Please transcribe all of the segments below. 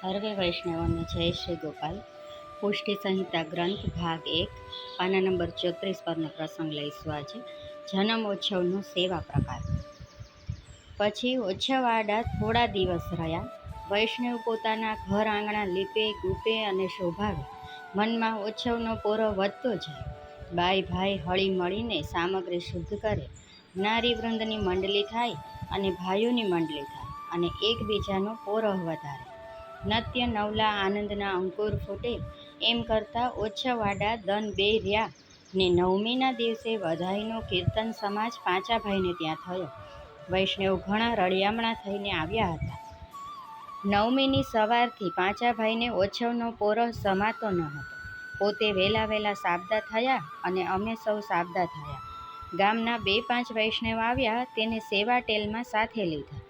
સર્વે વૈષ્ણવોને જય શ્રી ગોપાલ. પુષ્ટિ સંહિતા ગ્રંથ ભાગ એક, પાના નંબર ચોત્રીસ પરનો પ્રસંગ લઈશું આજે. જન્મ ઉત્સવનો સેવા પ્રકાર. પછી ઓછાવાડા થોડા દિવસ રહ્યા. વૈષ્ણવ પોતાના ઘર આંગણા લીપે, ગૂપે અને શોભાવે મનમાં ઉત્સવનો પોરો વધતો જાય. બાઈ ભાઈ હળી મળીને સામગ્રી શુદ્ધ કરે. નારી વૃંદની મંડળી થાય અને ભાઈઓની મંડળી થાય અને એકબીજાનો પોરહ વધારે. નત્ય નવલા આનંદના અંકુર ફૂટે. એમ કરતાં ઓછા વાડા દન બે રહ્યા ને નવમીના દિવસે વધાઈનો કીર્તન સમાજ પાંચા ભાઈને ત્યાં થયો. વૈષ્ણવ ઘણા રળિયામણા થઈને આવ્યા હતા. નવમીની સવારથી પાંચા ભાઈને ઓછવનો પોરો સમાતો ન હતો. પોતે વહેલા વહેલા સાબદા થયા અને અમે સૌ સાબદા થયા. ગામના બે પાંચ વૈષ્ણવ આવ્યા તેને સેવા ટેલમાં સાથે લીધા.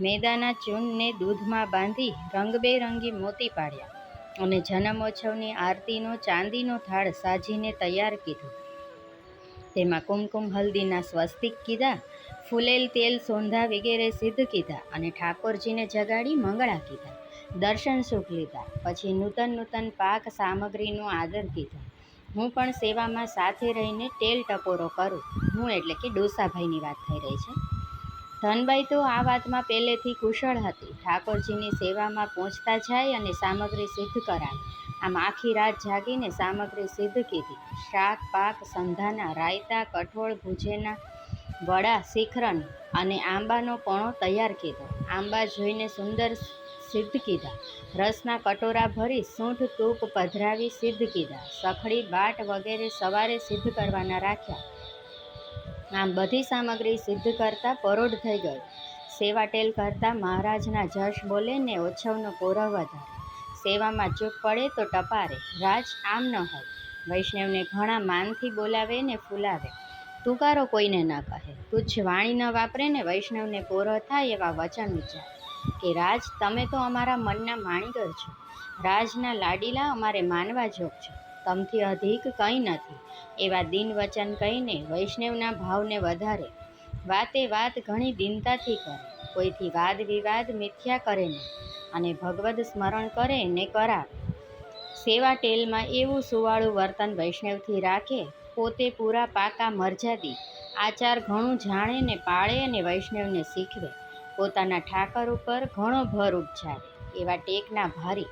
મેદાના ચૂનને દૂધમાં બાંધી રંગબેરંગી મોતી પાડ્યા અને જન્મોત્સવની આરતીનો, ચાંદીનો થાળ સાજીને તૈયાર કીધો. તેમાં કુમકુમ હલ્દીના સ્વસ્તિક કીધા, ફૂલેલ તેલ સોંધા વગેરે સિદ્ધ કીધા અને ઠાકોરજીને જગાડી મંગળા કીધા, દર્શન સુખ લીધા, પછી નૂતન નૂતન પાક સામગ્રીનો આદર કીધો. હું પણ સેવામાં સાથે રહીને તેલ ટપોરો કરું. હું એટલે કે ડોસાભાઈની વાત થઈ રહી છે. ધનબાઈ તો આ વાતમાં પહેલેથી કુશળ હતી. ઠાકોરજીની સેવામાં પહોંચતા જાય અને સામગ્રી સિદ્ધ કરાય. આમ આખી રાત જાગીને સામગ્રી સિદ્ધ કીધી. શાક, પાક, સંધાના, રાયતા, કઠોળ, ભુજેના વડા, શિખરન અને આંબાનો પણો તૈયાર કીધો. આંબા જોઈને સુંદર સિદ્ધ કીધા. રસના કટોરા ભરી સૂંઠ તૂપ પધરાવી સિદ્ધ કીધા. સખડી બાટ વગેરે સવારે સિદ્ધ કરવાના રાખ્યા. આમ બધી સામગ્રી સિદ્ધ કરતાં પરોઢ થઈ ગઈ. સેવાટેલ કરતાં મહારાજના જશ બોલે ને ઓછવનો કોરવ વધારે સેવામાં ચૂક પડે તો ટપારે. રાજ આમ ન હોય. વૈષ્ણવને ઘણા માનથી બોલાવે ને ફૂલાવે. તુકારો કોઈને ન કહે. તુચ્છ વાણી ન વાપરે ને વૈષ્ણવને પોરો થાય એવા વચન ઉચ્ચાર. કે રાજ, તમે તો અમારા મનના માણીગર છો. રાજના લાડીલા અમારે માનવા જોગ છો. તમથી અધિક કંઈ નથી. એવા દિન વચન કહીને વૈષ્ણવના ભાવને વધારે. વાતે વાત ઘણી દિનતાથી કરે. કોઈથી વાદ વિવાદ મિથ્યા કરે નહીં. અને ભગવદ સ્મરણ કરે ને કરાવે. સેવા ટેલમાં એવું સુવાળું વર્તન વૈષ્ણવથી રાખે, પોતે પૂરા પાકા મરજાદી. આચાર ઘણું જાણે ને પાળે અને વૈષ્ણવને શીખવે. પોતાના ઠાકર ઉપર ઘણો ભર ઉપજાવે. એવા ટેકના ભારી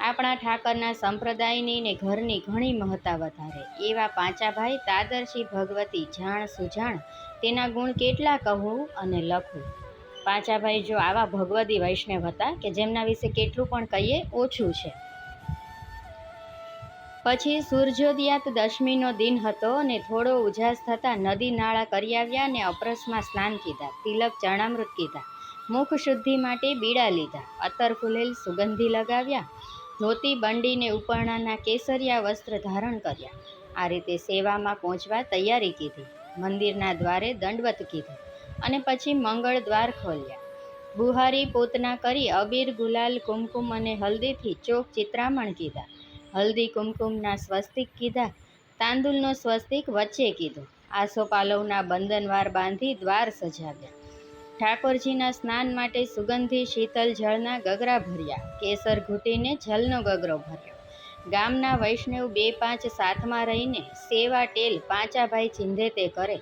આપણા ઠાકરના સંપ્રદાયની ને ઘરની ઘણી મહત્તા વધારે. એવા પાંચાભાઈ તાદરશી ભગવતી જાણ સુજાણ, તેના ગુણ કેટલા કહું અને લખું? પાંચાભાઈ જો આવા ભગવતી વૈષ્ણવ હતા કે જેમના વિશે કેટલું પણ કહીએ, ઓછું છે. પછી સૂર્યોદયાત દશમીનો દિન હતો અને થોડો ઉજાસ થતાં નદી નાળા કરી આવ્યા અને અપરસમાં સ્નાન કીધા, તિલક ચણામૃત કીધા, મુખ શુદ્ધિ માટે બીડા લીધા અત્તર ફૂલેલ સુગંધી લગાવ્યા ધોતી બંડીને ઉપરણાના કેસરિયા વસ્ત્ર ધારણ કર્યા. આ રીતે સેવામાં પહોંચવા તૈયારી કીધી. મંદિરના દ્વારે દંડવત કીધું અને પછી મંગળ દ્વાર ખોલ્યા. બુહારી પોતના કરી અબીર, ગુલાલ, કુમકુમ અને હલ્દીથી ચોક ચિત્રામણ કીધા. હલ્દી, કુમકુમના સ્વસ્તિક કીધા. તાંદુલનો સ્વસ્તિક વચ્ચે કીધો. આસોપાલવના બંધનવાર બાંધી દ્વાર સજાવ્યા. ઠાકોરજીના સ્નાન માટે સુગંધી શીતલ જળના ગગરા ભર્યા. કેસર ઘૂંટીને જલનો ગગરો ભર્યો. ગામના વૈષ્ણવ બે પાંચ સાથમાં રહીને સેવા ટેલ પાંચાભાઈ ચિંધે તે કરે.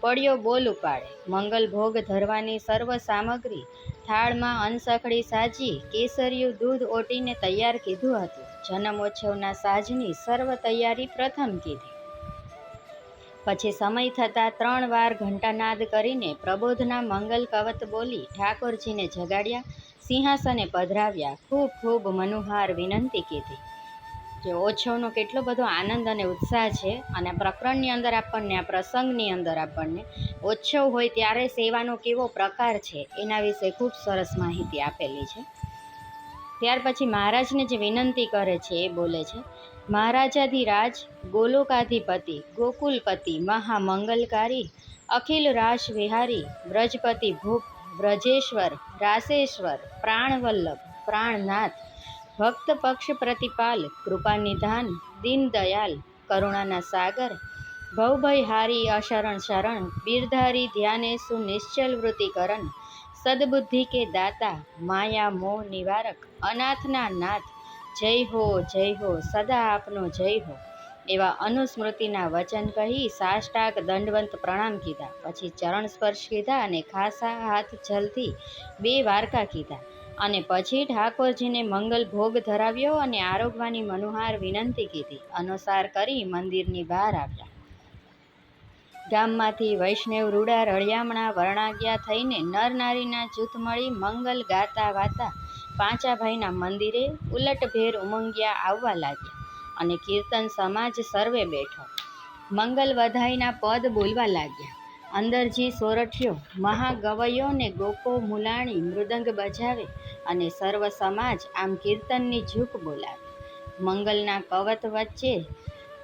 પડ્યો બોલ ઉપાડે. મંગલ ભોગ ધરવાની સર્વ સામગ્રી. થાળમાં અનસખડી સાજી. કેસરિયું દૂધ ઓટીને તૈયાર કીધું હતું. જન્મોત્સવના સાજની સર્વ તૈયારી પ્રથમ કીધી. પછી સમય થતાં ત્રણ વાર ઘંટાનાદ કરીને પ્રબોધના મંગલ કવત બોલી ઠાકોરજીને જગાડ્યા, સિંહાસને પધરાવ્યા, ખૂબ ખૂબ મનુહાર વિનંતી કીધી. જે ઓછોનો કેટલો બધો આનંદ અને ઉત્સાહ છે અને પ્રકરણની અંદર આપણને, આ પ્રસંગની અંદર આપણને ઓછો હોય ત્યારે સેવાનો કેવો પ્રકાર છે એના વિશે ખૂબ સરસ માહિતી આપેલી છે. ત્યાર પછી મહારાજને જે વિનંતી કરે છે એ બોલે છે મહારાજાધિરાજ, ગોલોકાધિપતિ, ગોકુલપતિ, મહામંગલકારી, અખિલ રાશ વિહારી વ્રજપતિ ભૂપ, વ્રજેશ્વર, રાસેશ્વર, પ્રાણવલ્લભ, પ્રાણનાથ ભક્ત પક્ષ પ્રતિપાલ, કૃપાનિધાન, દીનદયાલ, કરુણાના સાગર, ભવભયહારી અશરણ શરણ, બિરધારી ધ્યાને સુનિશ્ચલ વૃત્તિકરણ, સદબુદ્ધિ કે દાતા, માયા, મોહ નિવારક, અનાથના નાથ જય હો જય હો, સદા આપનો જય હો. એવા અનુસ્મૃતિના વચન કહી સાષ્ટાક દંડવંત પ્રણામ કીધા. પછી ચરણ સ્પર્શ કીધા અને ખાસા હાથ જલથી બે વારકા કીધા. અને પછી ઠાકોરજીને મંગલ ભોગ ધરાવ્યો અને આરોગવાની મનોહાર વિનંતી કીધી. અનુસાર કરી મંદિરની બહાર આવ્યા. ગામમાંથી વૈષ્ણવ રૂડા રળિયામણા વર્ણાગ્યા થઈને નર નારીના જૂથ મળી મંગલ ગાતા વાતા પાંચાભાઈના મંદિરે ઉલટભેર ઉમંગ્યા આવવા લાગ્યા અને કીર્તન સમાજ સર્વે બેઠો. મંગલ વધાઈના પદ બોલવા લાગ્યા. અંદરજી સોરઠિયો મહાગવયો ને ગોપો મુલાણી મૃદંગ બજાવે અને સર્વ સમાજ આમ કીર્તનની ઝૂક બોલાવે. મંગલના કવત વચ્ચે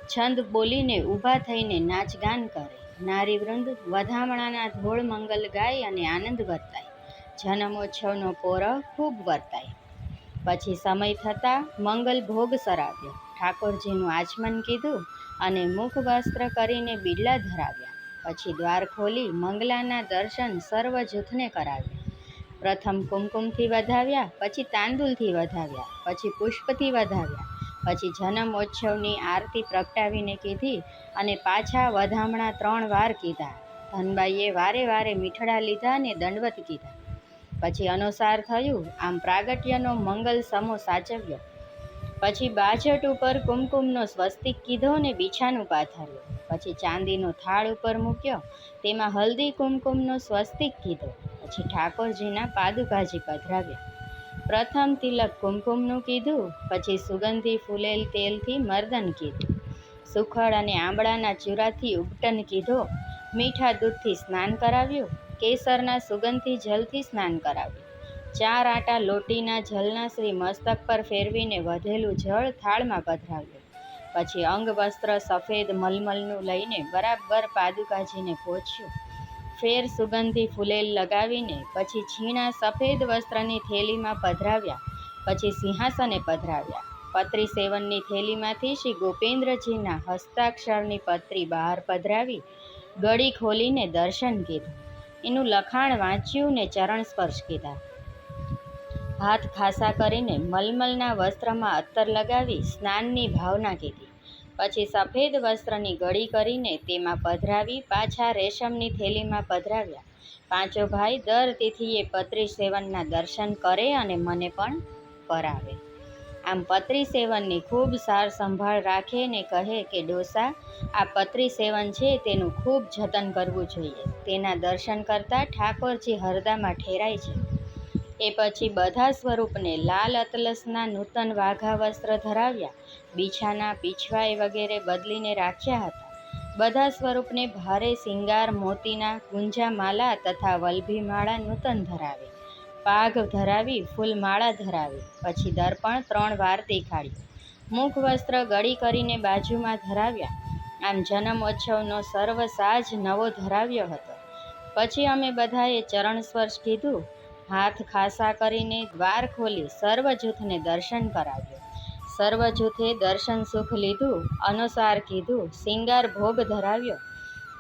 છંદ બોલીને ઊભા થઈને નાચગાન કરે. નારીવૃંદ, વધામણાના ધોળ મંગલ ગાય અને આનંદ વર્તાય. જન્મોત્સવનો કોર ખૂબ વર્તાય. પછી સમય થતાં મંગલ ભોગ સરાવ્યો. ઠાકોરજીનું આચમન કીધું અને મુખ વસ્ત્ર કરીને બિરલા ધરાવ્યા. પછી દ્વાર ખોલી મંગલાના દર્શન સર્વ જૂથને કરાવ્યા. પ્રથમ કુમકુમથી વધાવ્યા, પછી તાંદુલથી વધાવ્યા, પછી પુષ્પથી વધાવ્યા, પછી જન્મોત્સવની આરતી પ્રગટાવીને કીધી અને પાછા વધામણા ત્રણ વાર કીધા. ધનબાઈએ વારે વારે મીઠડા લીધા અને દંડવત કીધા. પછી અનુસાર થયું, આમ પ્રાગટ્યનો મંગલ સમો સાચવ્યો. પછી બાજટ ઉપર કુમકુમનો સ્વસ્તિક કીધો ને બીછાનું પાથર્યું. પછી ચાંદીનો થાળ ઉપર મૂક્યો, તેમાં હલ્દી કુમકુમનો સ્વસ્તિક કીધો. પછી ઠાકોરજીના પાદુકાજી પધરાવ્યા. પ્રથમ તિલક કુમકુમનું કીધું, પછી સુગંધી ફૂલેલ તેલથી મર્દન કીધું. સુખડ અને આંબળાના ચૂરાથી ઉબટન કીધો. મીઠા દૂધથી સ્નાન કરાવ્યું. કેસરના સુગંધથી જલથી સ્નાન કરાવ્યું. ચાર આટા લોટીના જલના શ્રી મસ્તક પર ફેરવીને વધેલું જળ થાળમાં પધરાવ્યું. પછી અંગ વસ્ત્ર સફેદ મલમલનું લઈને બરાબર પાદુકાજીને પહોંચ્યું ફેર સુગંધી ફૂલેલ લગાવીને પછી છીણા સફેદ વસ્ત્રની થેલીમાં પધરાવ્યા. પછી સિંહાસને પધરાવ્યા. પત્રી સેવનની થેલીમાંથી શ્રી ગોપેન્દ્રજીના હસ્તાક્ષરની પત્રી બહાર પધરાવી, ગળી ખોલીને દર્શન કીધું. એનું લખાણ વાંચ્યું ને ચરણ સ્પર્શ કીધા. હાથ ખાસા કરીને મલમલના વસ્ત્રમાં અત્તર લગાવી સ્નાનની ભાવના કીધી. પછી સફેદ વસ્ત્રની ગળી કરીને તેમાં પધરાવી પાછા રેશમની થેલીમાં પધરાવ્યા. પાંચો ભાઈ દર તિથિએ પત્રી સેવનના દર્શન કરે અને મને પણ કરાવે આમ પત્રી સેવનની ખૂબ સાર સંભાળ રાખે ને કહે કે, ડોસા, આ પત્રી સેવન છે તેનું ખૂબ જતન કરવું જોઈએ. તેના દર્શન કરતાં ઠાકોરજી હરદામાં ઠેરાય છે. એ પછી બધા સ્વરૂપને લાલ અતલસના નૂતન વાઘા વસ્ત્ર ધરાવ્યા. બીછાના પીછવાઈ વગેરે બદલીને રાખ્યા હતા. બધા સ્વરૂપને ભારે સિંગાર મોતીના ગુંજામાલા તથા વલભી માળા નૂતન ધરાવે. પાઘ ધરાવી, ફૂલમાળા ધરાવી, પછી દર્પણ ત્રણ વાર દેખાડ્યું. મુખ વસ્ત્ર ગળી કરીને બાજુમાં ધરાવ્યા. આમ જન્મોત્સવનો સર્વ સાજ નવો ધરાવ્યો હતો. પછી અમે બધાએ ચરણ સ્પર્શ કીધું. હાથ ખાસા કરીને દ્વાર ખોલી સર્વ જૂથને દર્શન કરાવ્યું. સર્વ જૂથે દર્શન સુખ લીધું, અનુસાર કીધું સિંગાર ભોગ ધરાવ્યો.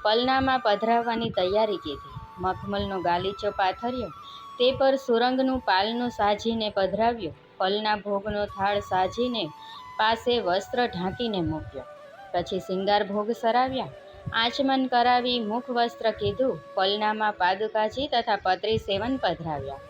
પલનામાં પધરાવવાની તૈયારી કીધી. મખમલનો ગાલીચો પાથર્યો. તે પર સુરંગનું પાલનું સાજીને પધરાવ્યું. પલના ભોગનો થાળ સાજીને પાસે વસ્ત્ર ઢાંકીને મૂક્યો. પછી સિંગાર ભોગ સરાવ્યા. આચમન કરાવી મુખ વસ્ત્ર કીધું. પલનામાં પાદુકાજી તથા પત્રી સેવન પધરાવ્યા.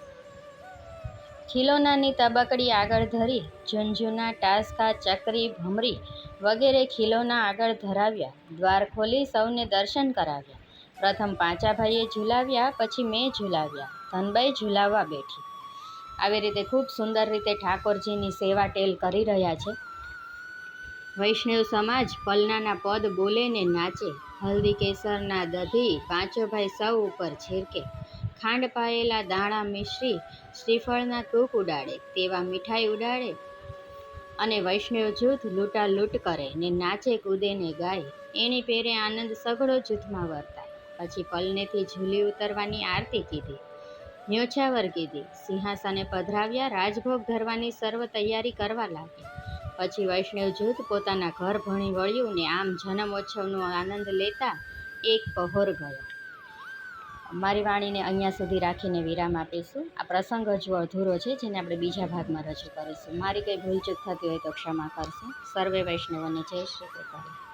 ખીલોનાની તબકડી આગળ ધરી, ઝુંઝુના ટાસકા, ચકરી, ભમરી વગેરે ખીલોના આગળ ધરાવ્યા. દ્વાર ખોલી સૌને દર્શન કરાવ્યા. પ્રથમ પાંચાભાઈએ ઝુલાવ્યા, પછી મેં ઝુલાવ્યા. ધનબાઈ ઝુલાવવા બેઠી. આવી રીતે ખૂબ સુંદર રીતે ઠાકોરજીની સેવા ટેલ કરી રહ્યા છે. વૈષ્ણવ સમાજ પલનાના પદ બોલે ને નાચે. હલ્દી કેસરના દધી પાંચો ભાઈ સૌ ઉપર છેરકે. ખાંડ પાયેલા દાણા મિશ્રી શ્રીફળના તૂક ઉડાડે, તેવા મીઠાઈ ઉડાડે. અને વૈષ્ણવ જૂથ લૂંટા લૂંટ કરે ને નાચે કૂદે ને ગાય. એની પેરે આનંદ સઘળો જૂથમાં વર્તાય. પછી પલનેથી ઝૂલી ઉતરવાની આરતી કીધી. ન્યોછાવર કીધી સિંહાસને પધરાવ્યા, રાજભોગ ધરવાની સર્વ તૈયારી કરવા લાગી. પછી વૈષ્ણવ જૂથ પોતાના ઘર ભણી વળ્યું ને આમ જન્મોત્સવનો આનંદ લેતા એક પહોર ગયો. મારી વાણીને અહીંયા સુધી રાખીને વિરામ આપીશું. આ પ્રસંગ હજુ અધૂરો છે, જેને આપણે બીજા ભાગમાં રજૂ કરીશું. મારી કંઈ ભૂલચૂક થતી હોય તો ક્ષમા કરશું. સર્વે વૈષ્ણવને જય શ્રી કૃષ્ણ